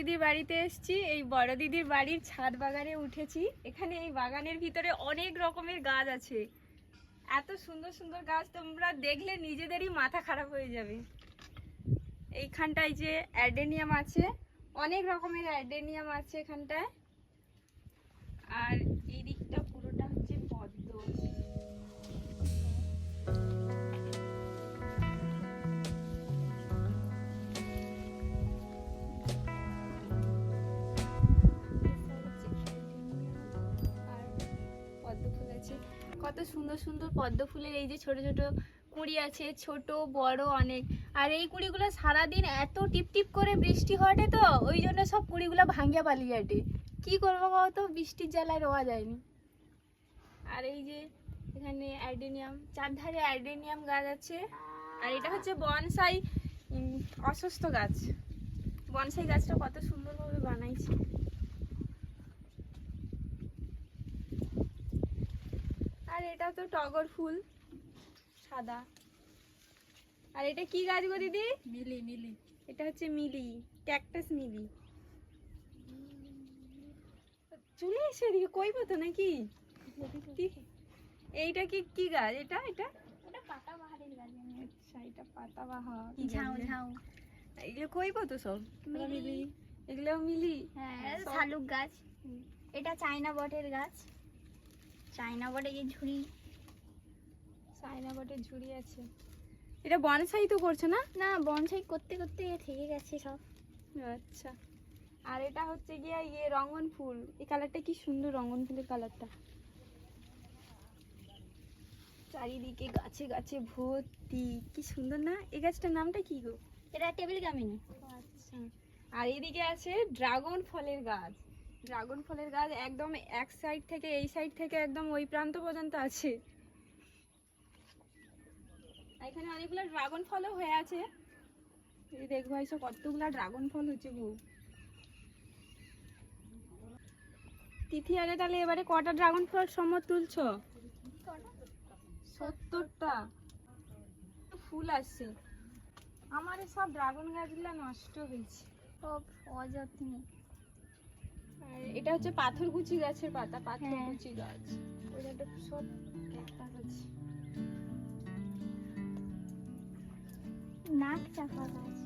দিদির বাড়িতে এসেছি, এই বড় দিদির বাড়ির ছাদ বাগানে উঠেছি। এখানে এই বাগানের ভিতরে অনেক রকমের গাছ আছে। এত সুন্দর সুন্দর গাছ তোমরা দেখলে নিজেদেরই মাথা খারাপ হয়ে যাবে। এইখানটায় যে অ্যাডেনিয়াম আছে, অনেক রকমের অ্যাডেনিয়াম আছে এখানটায়। আর এই দিকটা পুরোটা হচ্ছে পদ্ম। সুন্দর সুন্দর পদ্ম ফুলের এই যে ছোট ছোট কুড়ি আছে, ছোট, বড় অনেক। আর এই কুড়িগুলো সারাদিন এত টিপ টিপ করে বৃষ্টি ঘটে তো ওই জন্য সব কুড়িগুলো ভাঙ্গিয়া পালিয়ে আটে কি করব তো? বৃষ্টির জ্বালায় রোয়া যায়নি। আর এই যে এখানে অ্যাডেনিয়াম চারধারে অ্যাডেনিয়াম গাছ আছে। আর এটা হচ্ছে বনসাই অসুস্থ গাছ। বনসাই গাছটা কত সুন্দরভাবে বানাইছে আর এটা তো টগর ফুল সাদা। আর এটা কি গাছ গো দিদি? মিলি মিলি। এটা হচ্ছে মিলি ক্যাকটাস মিলি। চলে এসে এদিকে কই তো নাকি? এইটা কি কি গাছ? এটা এটা? ওটা পাতা বাহারের গাছ আচ্ছা এটা পাতাবাহার ঝাউ ঝাউ। এগুলো কই তো সব? মিলি। এগুলো মিলি? হ্যাঁ শালুক গাছ। এটা চায়না বটের গাছ। চায়না বটে যে ঝুড়ি। চায়না বটের ঝুড়ি আছে। এটা বনসাই তো করছে না? না বনসাই করতে করতে থেকে গেছে সব। আচ্ছা। আর এটা হচ্ছে গিয়ে ইয়ে রঙন ফুল। এই কালারটা কি সুন্দর রঙন ফুলের কালারটা চারিদিকে গাছে গাছে ভর্তি। কি সুন্দর না? এই গাছটার নামটা কি গো? এটা টেবিল গামিনী। আচ্ছা। আর এদিকে আছে ড্রাগন ফলের গাছ। ড্রাগন ফলের গাছ একদম এক সাইড থেকে এই সাইড থেকে একদম ওই প্রান্ত পর্যন্ত আছে। এখানে অনেকগুলো ড্রাগন ফলও হয়ে আছে। এই দেখব এসব কতগুলো ড্রাগন ফল হচ্ছে গো। তিথি আরে তাহলে এবারে কটা ড্রাগন ফল সম্মত তুলছো? সত্তরটা। ফুল আসছে। আমার সব ড্রাগন গাছগুলো নষ্ট হয়েছে। সব অযত্নে। এটা হচ্ছে পাথরকুচি গাছের পাতা হ্যাঁ। পাথরকুচি গাছ ওইটা সব একটা আছে। নাক চাপা গাছ।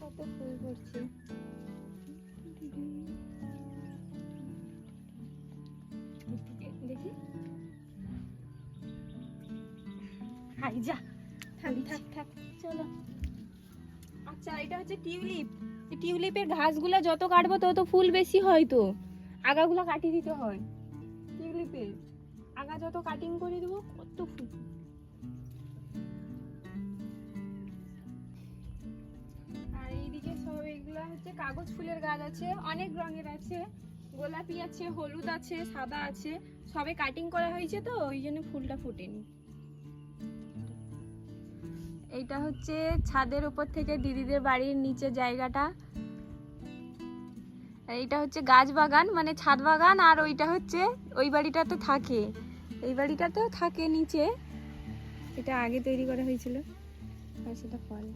কত ফুল দেখি। হাই যা। থাক থাক থাক চলো। আচ্ছা এটা হচ্ছে টিউলিপ। টিউলিপের ঘাসগুলো যত কাটবো তত ফুল বেশি হয় তো। আগাগুলো কাটিয়ে দিতে হয়। টিউলিপের আগা যত কাটিং করে দেবো, কত ফুল। হচ্ছে কাগজ ফুলের গাছ আছে, অনেক রঙের আছে। গোলাপি আছে, হলুদ আছে, সাদা আছে। সবে কাটিং করা হয়েছে তো, ওই জন্য ফুলটা ফোটেনি। এইটা হচ্ছে ছাদের উপর থেকে দিদিদের বাড়ির নিচে জায়গাটা। এইটা হচ্ছে গাছ বাগান মানে ছাদ বাগান, আর ওইটা হচ্ছে, ওই বাড়িটা তো থাকে। এই বাড়িটা তো থাকে নিচে। এটা আগে তৈরি করা হয়েছিল, আর সেটা পরে।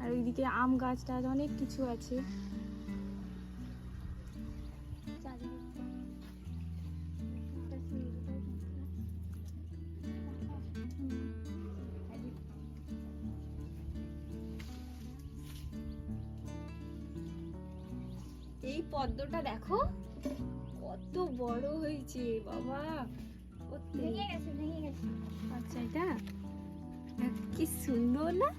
আর ওইদিকে আম গাছটা অনেক কিছু আছে। এই পদ্মটা দেখো কত বড় হয়েছে বাবা। ভেঙে গেছে ভেঙে গেছে। আচ্ছা এটা? কি সুন্দর না?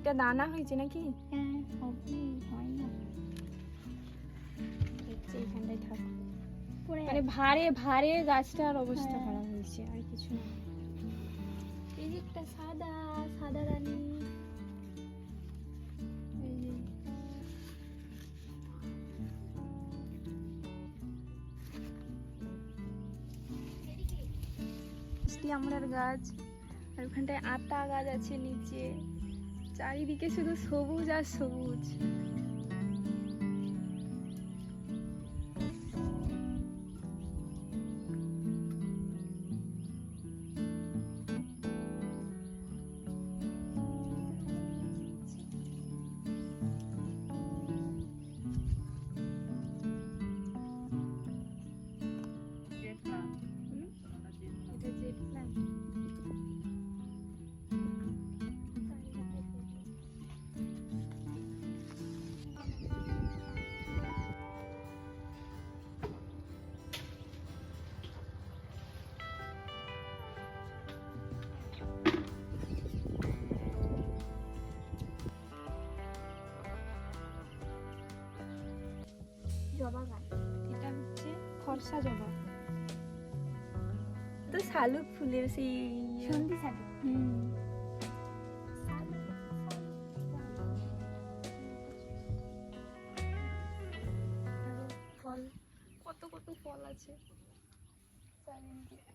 এটা দানা হয়েছে নাকি? হ্যাঁ হবে হয় না। এখানটায় থাক। মানে ভারে ভারে গাছটার অবস্থা হ্যাঁ। খারাপ হয়েছে আর কিছু না। এই একটা সাদা সাদা রানী। মিষ্টি আমড়ার গাছ। আর ওখানটায় আতা গাছ আছে নিচে। চারিদিকে শুধু সবুজ আর সবুজ। জবা গাছ এটা হচ্ছে ফর্সা জবা। তো শালুক ফুলের সেই সন্ধি সাথে হুম। ফল কত কত ফল আছে? চারিদিকে।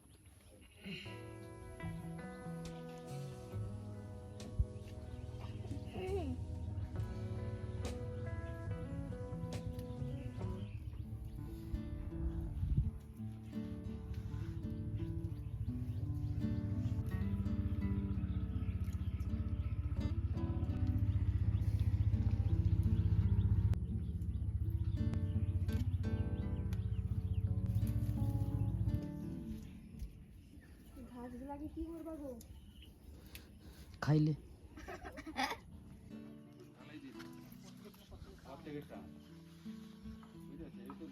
কি করবা গো? খাইলে।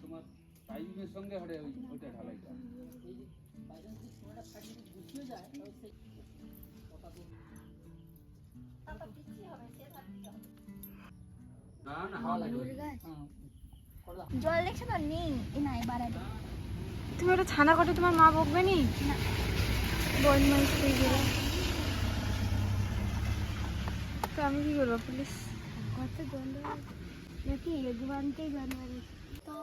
তোমার টাইমের সঙ্গে ওইটা ঢালাইটা জল দেখছ তো? নেই। না এবার তুমি ওটা ছানা কটে তোমার মা বকবে নি? না। বদমাইশ হয়ে গেলে তো আমি কি করব পুলিশ কত গন্ধ নাকি এগুয়ানকেই গন্ধ তো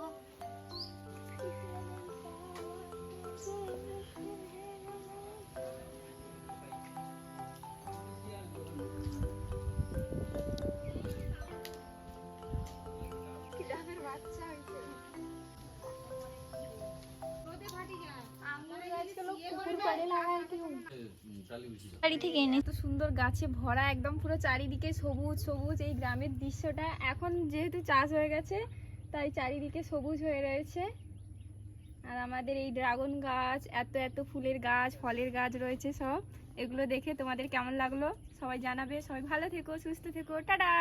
সুন্দর গাছে ভরা, একদম পুরো চারিদিকে সবুজ সবুজ এই গ্রামের দৃশ্যটা। এখন যেহেতু চাষ হয়ে গেছে, তাই চারিদিকে সবুজ হয়ে রয়েছে। আর আমাদের এই ড্রাগন গাছ, এত এত ফুলের গাছ, ফলের গাছ রয়েছে সব। এগুলো দেখে তোমাদের কেমন লাগল? সবাই জানাবে। সবাই ভালো থেকো, সুস্থ থেকো। টাটা!